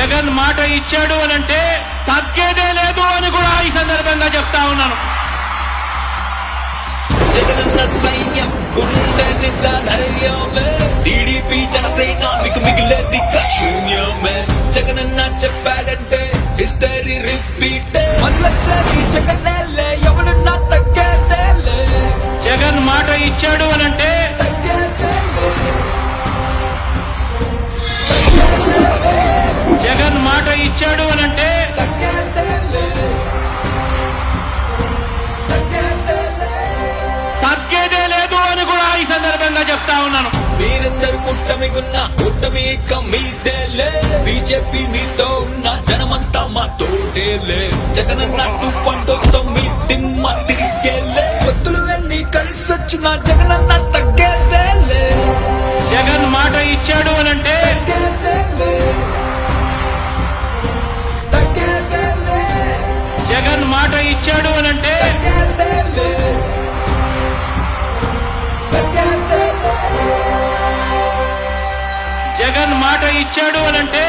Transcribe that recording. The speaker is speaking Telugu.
జగన్ మాట ఇచ్చాడు అని అంటే తగ్గేదే లేదు అని కూడా ఈ సందర్భంగా చెప్తా ఉన్నాను. జగనన్న సైన్యం గుండె నిండా ధైర్యమే. టీడీపీ జనసేన మీకు మిగిలేది శూన్యమే జగనన్న చెప్పాడంటే హిస్టరీ రిపీట్. జగన్ మాట ఇచ్చాడు అని ఇచ్చాడు అని అంటే తగ్గేదే లేదు అని కూడా ఈ సందర్భంగా చెప్తా ఉన్నాను. మీరందరూ కుట్టమిగున్న కుట్టమి ఇక మీదేలే బీజేపీ మీతో ఉన్న జనమంతా మా తోటేలే జగనన్న తుఫాన్తో మీ తిమ్మ తిరిగేలే భక్తులు వెళ్ళి కలిసి వచ్చిన జగనన్న తగ్గే మాట ఇచ్చాడు అని అంటే జగన్ మాట ఇచ్చాడు అని అంటే